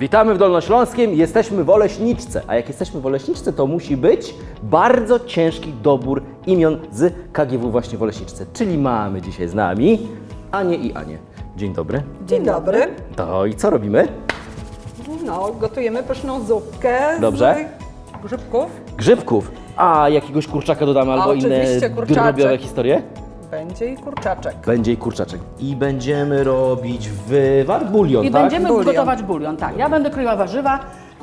Witamy w Dolnośląskim, jesteśmy w Oleśniczce. A jak jesteśmy w Oleśniczce, to musi być bardzo ciężki dobór imion z KGW właśnie w Oleśniczce. Czyli mamy dzisiaj z nami Anię i Anię. Dzień dobry. Dzień dobry. To i co robimy? No, gotujemy pyszną zupkę Dobrze. z grzybków. Grzybków. A jakiegoś kurczaka dodamy albo inne oczywiście, kurczaczek. drobiowe historie? Będzie i kurczaczek. Będzie i kurczaczek. I będziemy robić wywar, bulion, I tak? będziemy Bulion. gotować bulion, tak. Ja będę kroiła warzywa,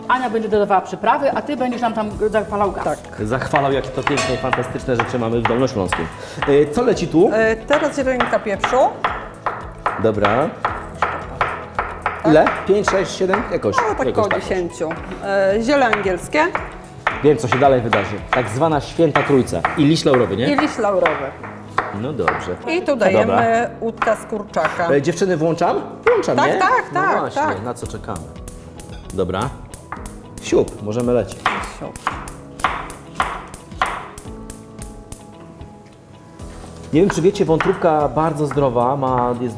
Ania będzie dodawała przyprawy, a ty będziesz nam tam zapalał gaz. Tak. Zachwalał, jakie to piękne i fantastyczne rzeczy mamy w Dolnośląskim. Y, Co leci tu? E, teraz ziarenka pieprzu. Dobra. Ile? 5, 6, 7? Jakoś. No, tak jakoś około 10. E, ziele angielskie Wiem, co się dalej wydarzy. Tak zwana święta trójca. I liść laurowy, nie? i liść laurowy. No dobrze. I tu dajemy łódka z kurczaka. E, dziewczyny, włączam? Włączam, Tak, nie? tak, no tak, właśnie, tak. na co czekamy? Dobra. Siup, możemy lecieć. Nie wiem, czy wiecie, wątróbka bardzo zdrowa, ma, jest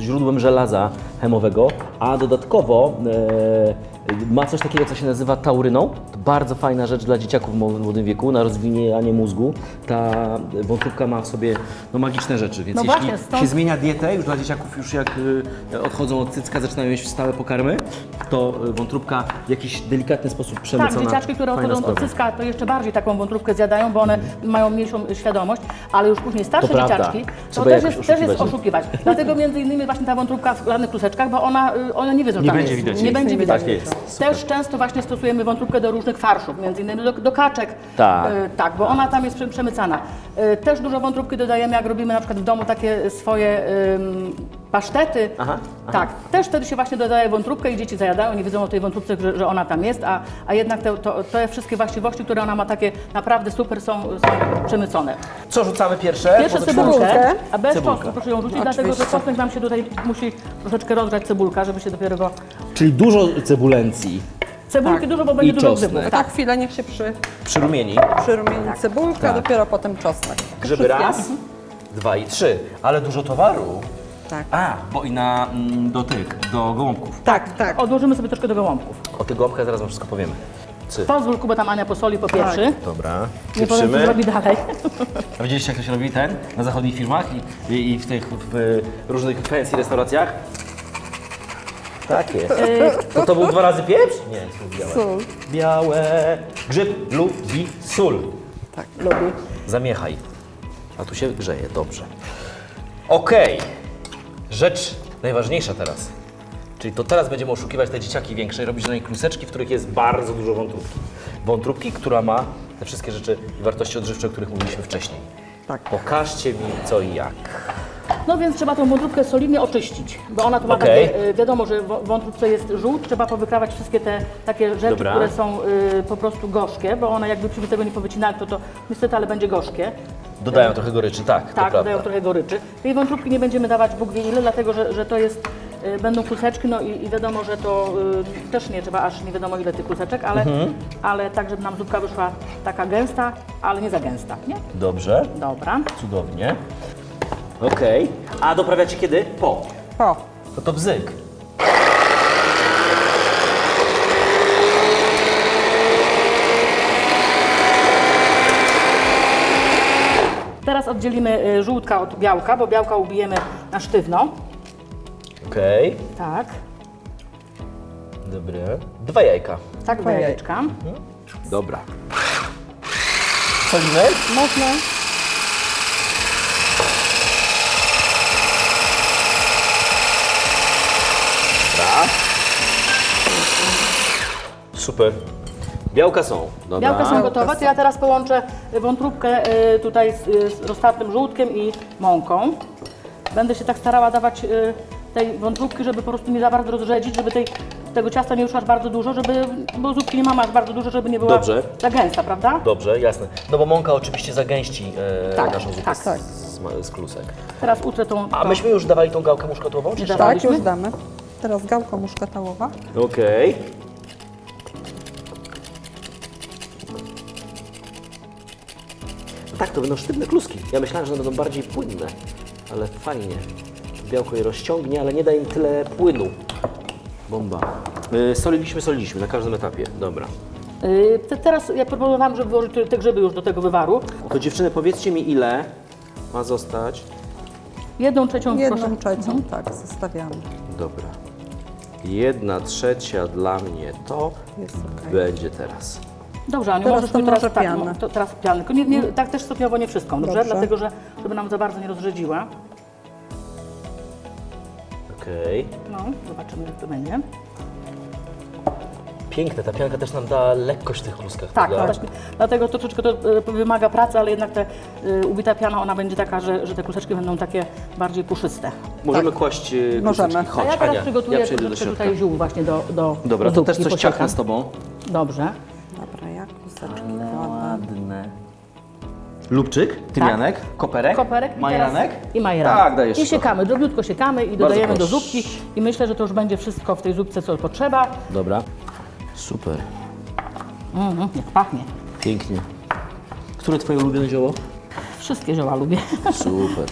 źródłem żelaza chemowego, a dodatkowo e, ma coś takiego, co się nazywa tauryną. Bardzo fajna rzecz dla dzieciaków w mł- młodym wieku, na rozwijanie mózgu. Ta wątróbka ma w sobie no, magiczne rzeczy, więc No jeśli właśnie, stąd- się zmienia dietę, już dla dzieciaków już jak y, odchodzą od cycka, zaczynają jeść stałe pokarmy, to y, wątróbka w jakiś delikatny sposób Tak, przemycona. dzieciaczki, które odchodzą od cyska, to jeszcze bardziej taką wątróbkę zjadają, bo one mają mniejszą świadomość, ale już później starsze To dzieciaczki, to też jest, też jest oszukiwać. oszukiwać. Dlatego między innymi właśnie ta wątróbka w lanych kluseczkach, bo ona, y, one nie wiedzą, Nie tam będzie jest. widać Nie będzie Tak widać. jest. Super. Też często właśnie stosujemy wątróbkę do różnych farszów, między innymi do, do kaczek. Tak. Y, tak, bo ona tam jest prze- przemycana. Y, Też dużo wątróbki dodajemy, jak robimy na przykład w domu takie swoje ym, pasztety. Aha, Tak, też wtedy się właśnie dodaje wątróbkę i dzieci zajadają, nie wiedzą o tej wątróbce, że, że ona tam jest, a, a jednak te, to, te wszystkie właściwości, które ona ma takie naprawdę super są, są przemycone. Co rzucamy pierwsze? Pierwsze Po- cebulkę, cebulkę. a bez Cebulka. czosnku proszę ją rzucić, Oczywiście. dlatego że czosnek nam się tutaj musi troszeczkę rozgrzać cebulka, żeby się dopiero go... Czyli dużo cebulencji Cebulki Tak. dużo, bo będzie I dużo czosnek. grzybów. Tak, chwilę niech się przy, przyrumieni. przyrumieni cebulka, Tak. dopiero potem czosnek. Grzyby raz, dwa i trzy. Ale dużo towaru. Tak. A, bo i na, mm, do tych, do gołąbków. Tak, tak. Odłożymy sobie troszkę do gołąbków. O tych gołąbkach zaraz wam wszystko powiemy. Cy. Pozwól Kuba tam Ania posoli po pierwszy. Dobra. Nie powiem, co zrobi dalej. A widzieliście, jak to się robi ten na zachodnich firmach i, i, i w tych w, y, różnych fancy restauracjach? Tak jest. To to był dwa razy pieprz? Nie, sól białe. Sól. Białe. Grzyb lubi sól. Tak, lubi. Zamiechaj. A tu się grzeje, dobrze. Okej. Rzecz najważniejsza teraz. Czyli to teraz będziemy oszukiwać te dzieciaki większe i robić na nich kluseczki, w których jest bardzo dużo wątróbki. Wątróbki, która ma te wszystkie rzeczy i wartości odżywcze, o których mówiliśmy wcześniej. Tak. Pokażcie mi co i jak. No więc trzeba tą wątróbkę solidnie oczyścić, bo ona tu ma Okej. takie, y, wiadomo, że w wątróbce jest żółt, trzeba powykrawać wszystkie te takie rzeczy, Dobra. które są y, po prostu gorzkie, bo one jakby przy tego nie powycinali, to to niestety, ale będzie gorzkie. Dodają trochę goryczy, tak, to Tak, dodają trochę goryczy. Tej wątróbki nie będziemy dawać Bóg wie ile, dlatego że, że to jest, y, będą kluseczki, no i, i wiadomo, że to y, też nie trzeba aż nie wiadomo ile tych kluseczek, ale, Mhm. ale tak, żeby nam zupka wyszła taka gęsta, ale nie za gęsta, nie? Dobrze, Dobra. cudownie. Okej. A doprawiacie kiedy? Po. Po. No to bzyk. Teraz oddzielimy y, żółtka od białka, bo białka ubijemy na sztywno. Okej. Tak, Dobre. Dwa jajka. tak dwa jajeczka. Dobra. Solimy? Można. Super. Białka są. Dobra. Białka są gotowe, to ja teraz połączę wątróbkę y, tutaj z, y, z roztartym żółtkiem i mąką. Będę się tak starała dawać y, tej wątróbki, żeby po prostu nie za bardzo rozrzedzić, żeby tej, tego ciasta nie już aż bardzo dużo, żeby, bo zupki nie mamy aż bardzo dużo, żeby nie była Dobrze. za gęsta, prawda? Dobrze, jasne. No bo mąka oczywiście zagęści e, Tak, naszą zupę tak, z, tak. Z, ma- z klusek. Teraz utrę tą... A tą- myśmy już dawali tą gałkę muszkatową? Czy Nie dawali. Tak, już damy. Teraz gałka muszkatałowa. Okej. Tak, to będą sztywne kluski. Ja myślałem, że one będą bardziej płynne, ale fajnie. Białko je rozciągnie, ale nie da im tyle płynu. Bomba. Y, soliliśmy, soliliśmy na każdym etapie. Dobra. Yy, te, teraz ja proponowałam, żeby włożyć te- te grzyby już do tego wywaru. To dziewczyny, powiedzcie mi ile ma zostać. Jedną trzecią Jedną proszę. trzecią, tak, zostawiamy. Dobra. Jedna trzecia dla mnie to Jest okej. będzie teraz. Dobrze, Aniu, Teraz to teraz, może tak, pianę. no, to teraz pianę. Tylko nie, nie, tak też stopniowo nie wszystką, dobrze? Dobrze. Dlatego, że żeby nam za bardzo nie rozrzedziła. Okej. No, zobaczymy jak to będzie. Piękne, ta pianka też nam da lekkość w tych kluskach. Tak, prawda? właśnie. Dlatego troszeczkę to e, wymaga pracy, ale jednak te y, ubita piana, ona będzie taka, że, że te kluseczki będą takie bardziej puszyste. Możemy kłaść y, Możemy. kluseczki. Chodź, A ja teraz Ania, przygotuję ja przejdę do troszeczkę środka. tutaj ziół właśnie do, do Dobra, do to też zupki, coś posiekam. ciachnę z Tobą. Dobrze. Kuseczki kładę. Ładne. Lubczyk, tymianek, koperek, Koperek i majeranek. teraz- I majeranek. Tak, dajesz I trochę. siekamy, drobniutko siekamy i dodajemy do proszę. zupki. I myślę, że to już będzie wszystko w tej zupce, co potrzeba. Dobra. Super. Mhm, jak pachnie. Pięknie. Które Twoje ulubione zioło? Wszystkie zioła lubię. Super.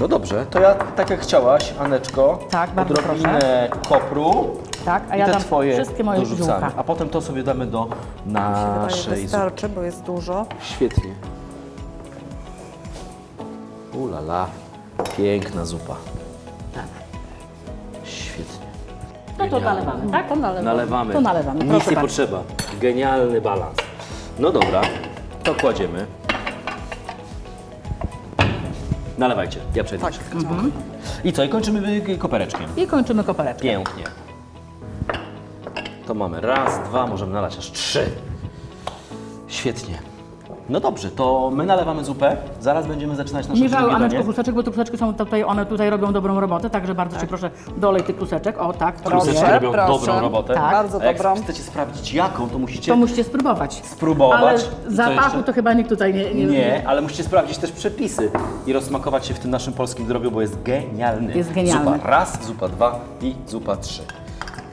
No dobrze, to ja tak jak chciałaś, Aneczko, Tak, bardzo odrobinę kopru tak, a i ja te dam Twoje wszystkie moje dorzucamy. ziółka. A potem to sobie damy do Wydaje, naszej zupy. wystarczy, bo jest dużo. Świetnie. Ulala, piękna zupa. Tak. Świetnie. No to nalewamy, tak? To nalewamy. Nalewamy. To nalewamy. Nic Proszę nie bardzo. potrzeba. Genialny balans. No dobra, to kładziemy. Nalewajcie, ja przejdę. Tak. Tak. spokojnie. I co, i kończymy y, kopereczkiem. I kończymy kopereczkę. Pięknie. To mamy raz, dwa, możemy nalać aż trzy. Świetnie. No dobrze, to my nalewamy zupę, zaraz będziemy zaczynać nasze Nie żałuj, drugie Aneczko, danie. kluseczek, bo te kluseczki są tutaj, one tutaj robią dobrą robotę, także bardzo Cię proszę, dolej tych kluseczek. O, tak, Kluseczki proszę. robią proszę. dobrą robotę. Tak. Bardzo A jak dobrą. chcecie sprawdzić jaką, to musicie... To musicie spróbować. Spróbować. Ale I co zapachu jeszcze? to chyba nikt tutaj nie... nie, Nie, ale musicie sprawdzić też przepisy i rozsmakować się w tym naszym polskim drobiu, bo jest genialny. Jest genialny. Zupa raz, zupa dwa i zupa trzy.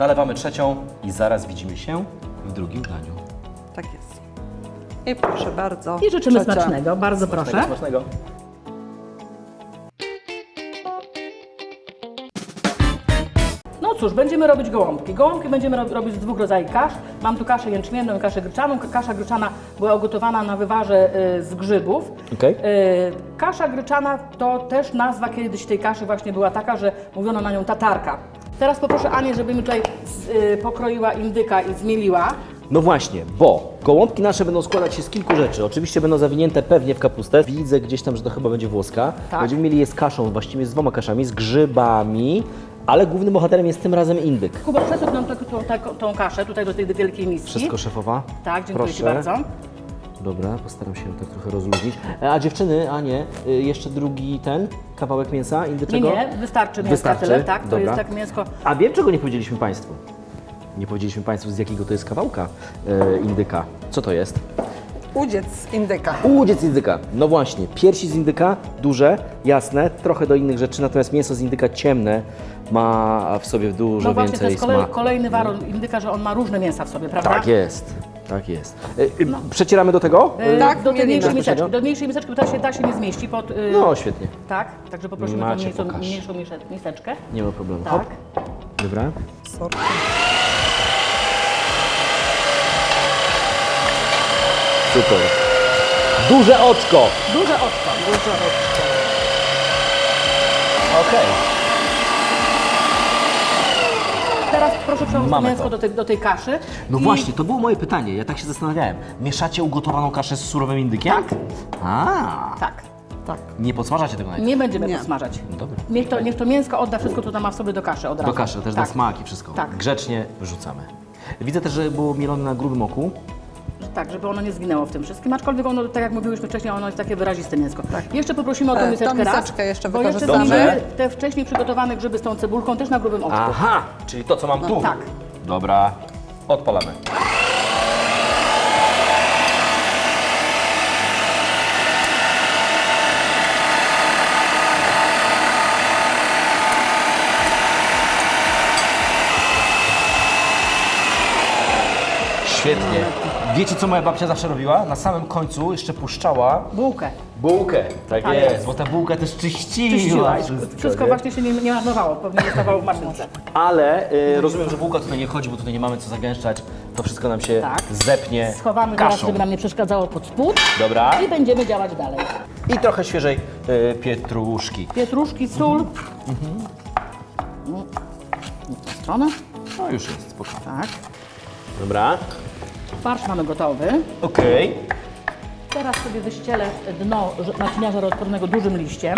Nalewamy trzecią i zaraz widzimy się w drugim daniu. Tak jest. I proszę bardzo. I życzymy trzecia. smacznego, bardzo proszę. Smacznego. No cóż, będziemy robić gołąbki. Gołąbki będziemy ro- robić z dwóch rodzajów kasz. Mam tu kaszę jęczmienną i kaszę gryczaną. K- Kasza gryczana była ugotowana na wywarze y, z grzybów. Okej. Y, kasza gryczana to też nazwa kiedyś tej kaszy właśnie była taka, że mówiono na nią tatarka. Teraz poproszę Anię, żeby mi tutaj y, pokroiła indyka i zmieliła. No właśnie, bo gołąbki nasze będą składać się z kilku rzeczy. Oczywiście będą zawinięte pewnie w kapustę. Widzę gdzieś tam, że to chyba będzie włoska. Tak. Będziemy mieli je z kaszą, właściwie z dwoma kaszami, z grzybami, ale głównym bohaterem jest tym razem indyk. Kuba, przesuń nam tą, tą kaszę tutaj do tej wielkiej miski. Wszystko szefowa? Tak, dziękuję Ci Proszę. bardzo. Dobra, postaram się tak trochę rozluźnić. E, A dziewczyny, a nie, y, jeszcze drugi ten kawałek mięsa Nie, indyczego? nie, wystarczy mięska Wystarczy? tyle, tak? To Dobra. jest tak mięsko. A wiem, czego nie powiedzieliśmy Państwu. Nie powiedzieliśmy Państwu, z jakiego to jest kawałka e, indyka. Co to jest? Udziec z indyka. Udziec z indyka. No właśnie, piersi z indyka, duże, jasne, trochę do innych rzeczy, natomiast mięso z indyka ciemne ma w sobie dużo No właśnie, to więcej jest kolej, smaku. kolejny warun indyka, że on ma różne mięsa w sobie, prawda? Tak jest, tak jest. E, e, Przecieramy do tego? Y, Tak, do tej mielimy. mniejszej miseczki. Do mniejszej miseczki, bo ta się, ta się nie zmieści pod... y, No, świetnie. Tak, także poprosimy tą Macie, mniejszą, pokaż. mniejszą misze- miseczkę. Nie ma problemu. Tak. Hop. Dobra. Sorki. Super. Duże oczko. Duże oczko. Duże oczko. Okej. Teraz proszę przełożyć Mamy mięsko to. do tej, do tej kaszy. No I właśnie, to było moje pytanie. Ja tak się zastanawiałem. Mieszacie ugotowaną kaszę z surowym indykiem? Tak. A, Tak, Tak. nie podsmażacie tego najpierw? nie będziemy Nie. podsmażać. Dobra. Niech to, niech to mięsko odda wszystko, co tam ma w sobie do kaszy od razu. Do kaszy, też tak. na smak i wszystko. Tak. Grzecznie wrzucamy. Widzę też, że było mielone na grubym oku. Tak, żeby ono nie zginęło w tym wszystkim, aczkolwiek ono, tak jak mówiłyśmy wcześniej, ono jest takie wyraziste mięsko. Tak. Jeszcze poprosimy o tą E, tą miseczkę raz, miseczkę jeszcze bo jeszcze wykorzystamy. zmienimy te wcześniej przygotowane grzyby z tą cebulką też na grubym oczku. Aha, czyli to, co mam tu. tak. Dobra, odpalamy. Świetnie. Wiecie, co moja babcia zawsze robiła? Na samym końcu jeszcze puszczała Bułkę. bułkę. Tak, Tak jest, jest. bo ta bułka też czyściła. Czyściła. wszystko, Wszystko nie? właśnie się nie, nie marnowało, pewnie zostawało w maszynce. Ale y, rozumiem, że bułka tutaj nie chodzi, bo tutaj nie mamy co zagęszczać. To wszystko nam się Tak. zepnie Schowamy teraz, kaszą. żeby nam nie przeszkadzało pod spód Dobra. i będziemy działać dalej. I trochę świeżej y, pietruszki. Pietruszki, sól. Mhm. W tę stronę. No już jest, spokojnie. Tak. Dobra. Farsz mamy gotowy. Okej. Teraz sobie wyścielę dno ż- naczynia żaroodpornego dużym liściem.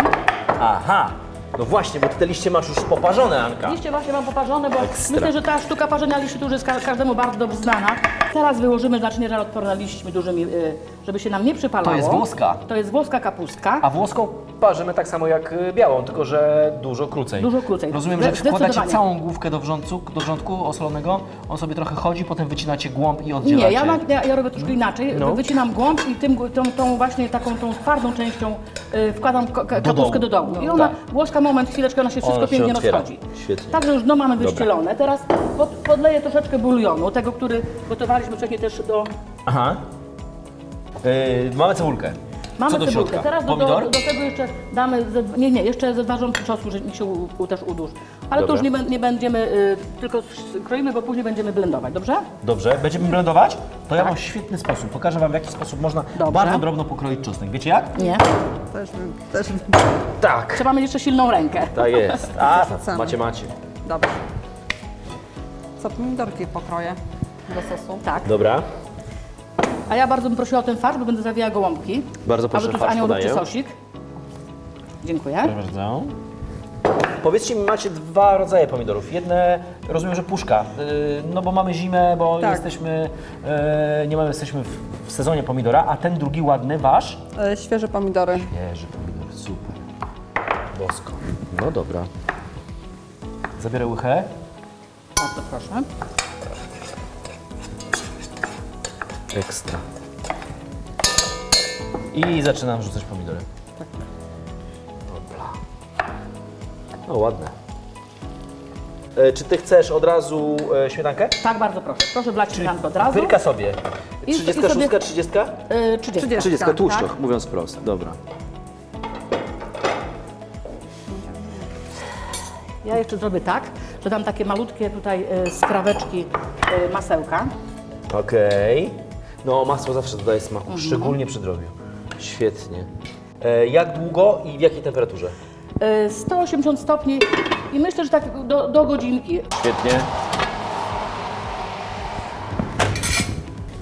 Aha. No właśnie, bo ty te liście masz już poparzone, Anka. Liście właśnie mam poparzone, bo Ekstra. myślę, że ta sztuka parzenia liści to już jest ka- każdemu bardzo dobrze znana. Teraz wyłożymy naczynie żaroodporne liśćmi dużymi, y, żeby się nam nie przypalało. To jest włoska. To jest włoska kapustka. A włoską parzymy tak samo jak y, białą, tylko że dużo krócej. Dużo krócej. Rozumiem, że wkładacie całą główkę do wrzątku, do wrzątku osolonego, on sobie trochę chodzi, potem wycinacie głąb i oddzielacie. Nie, ja, ma, ja, ja robię troszkę inaczej. No. Wycinam głąb i tym, tą, tą właśnie taką tą twardą częścią y, wkładam ka- ka- Do kapustkę dołu. do dołu. I ona, tak. włoska moment, chwileczkę, ona się wszystko Ona się pięknie otwiera. rozchodzi. Świetnie. Także już dno mamy wyścielone. Teraz pod, podleję troszeczkę bulionu, tego, który gotowaliśmy wcześniej też do... Aha. Yy, mamy cebulkę. Mamy Co do cebulkę. środka? Teraz do, do, Pomidor? do tego jeszcze damy, ze, nie, nie, jeszcze ze dwa rządki czosnku, że niech się u, u, też udłuż. Ale Dobra. to już nie, bę- nie będziemy, y, tylko s- kroimy, bo później będziemy blendować, dobrze? Dobrze, będziemy blendować? To ja Tak. mam świetny sposób. Pokażę Wam, w jaki sposób można Dobrze. bardzo drobno pokroić czosnek. Wiecie jak? Nie. Też, bym- też bym- Tak. Trzeba mieć jeszcze silną rękę. Tak jest. A, Wrzucamy. macie, macie. Dobrze. Co pomidorki pokroję do sosu? Tak. Dobra. A ja bardzo bym prosiła o ten farsz, bo będę zawijała gołąbki. Bardzo proszę, A wy tu farsz róbcie podaję. sosik. Dziękuję. Proszę bardzo. Powiedzcie mi, macie dwa rodzaje pomidorów. Jedne, rozumiem, że puszka, yy, no bo mamy zimę, bo Tak. jesteśmy, yy, nie mamy, jesteśmy w, w sezonie pomidora, a ten drugi ładny, wasz? E, świeże pomidory. Jeży pomidor, super. Bosko. No dobra. Zabierę łychę. Bardzo proszę. Ekstra. I zaczynam rzucać pomidory. Dobra. No ładne. E, czy ty chcesz od razu e, śmietankę? Tak, bardzo proszę. Proszę wlać śmietankę od razu. Pyrka sobie. I- 30, i sobie- 30, 30? Y, 30. 30. 30, tłuszczoch, tak. mówiąc wprost. Dobra. Ja jeszcze zrobię tak, że dam takie malutkie tutaj y, skraweczki y, masełka. Okej. No masło zawsze dodaje smaku, Mhm. szczególnie przy drobiu. Świetnie. E, jak długo i w jakiej temperaturze? Y, 180 stopni i myślę, że tak do, do godzinki. Świetnie.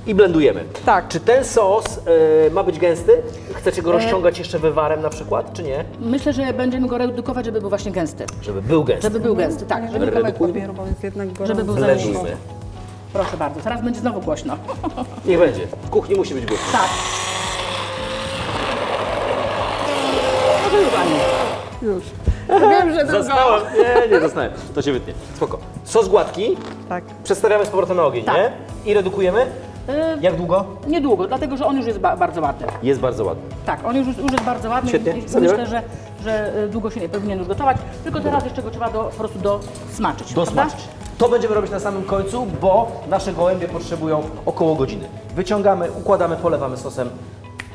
I blendujemy. Tak. Czy ten sos e, ma być gęsty? Chcecie go rozciągać jeszcze wywarem na przykład, czy nie? Myślę, że będziemy go redukować, żeby był właśnie gęsty. Żeby był gęsty. Żeby był gęsty, tak. Żeby Żeby, komek papieru, bo jest jednak żeby był Blendujmy. Proszę bardzo, teraz będzie znowu głośno. Niech będzie. W kuchni musi być głośno. tak. Już Aniu. Już. Wiem, że długo. Zasnąłem. Nie, nie zasnąłem. To się wytnie. Spoko. Sos gładki. Tak. Przedstawiamy z powrotem na ogień, Tak. nie? I redukujemy. Y, Jak długo? niedługo, dlatego że on już jest ba bardzo ładny. Jest bardzo ładny. Tak, on już, już jest bardzo ładny Świetnie. i Sadzimy? myślę, że, że y, długo się nie powinien już gotować, tylko teraz jeszcze go trzeba do, po prostu dosmaczyć. prawda? To będziemy robić na samym końcu, bo nasze gołębie potrzebują około godziny. Wyciągamy, układamy, polewamy sosem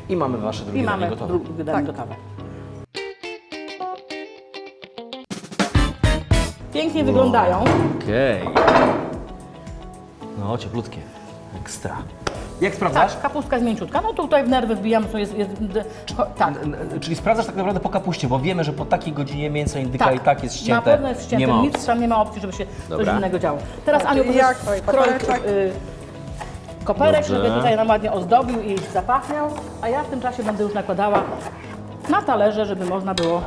i mamy wasze drugie I danie mamy gotowe. drugie danie Tak. gotowe. Pięknie wyglądają. Okej. No, cieplutkie. Ekstra. Jak sprawdzasz? Tak, kapustka jest mięciutka. No tutaj w nerwy wbijam, co jest... jest tak, Czyli sprawdzasz tak naprawdę po kapuście, bo wiemy, że po takiej godzinie mięso indyka tak. i tak jest ścięte. Na pewno jest ścięte, Nie ma nic tam nie ma opcji, żeby się Dobra. coś innego działo. Teraz Aniu, proszę Jak kopereczek? y, koperek, Dobrze. żeby tutaj nam ładnie ozdobił i zapachniał, a ja w tym czasie będę już nakładała na talerze, żeby można było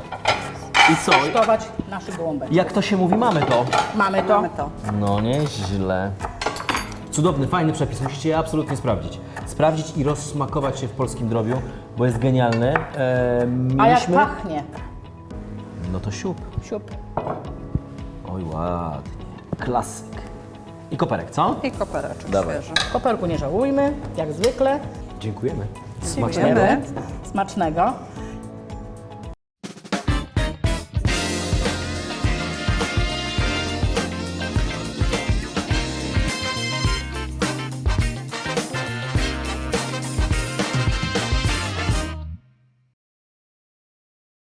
I co? gotować nasze gołąbeczki. Jak to się mówi, mamy to. Mamy to. Mamy to. No nieźle. Cudowny, fajny przepis, musicie je absolutnie sprawdzić. Sprawdzić i rozsmakować się w polskim drobiu, bo jest genialny. E, A jak mieliśmy... pachnie? No to siup. Siup. Oj, ładnie. Klasyk. I koperek, co? I kopereczek Dawaj. świeży. Koperku nie żałujmy, jak zwykle. Dziękujemy. Dziękujemy. Smacznego.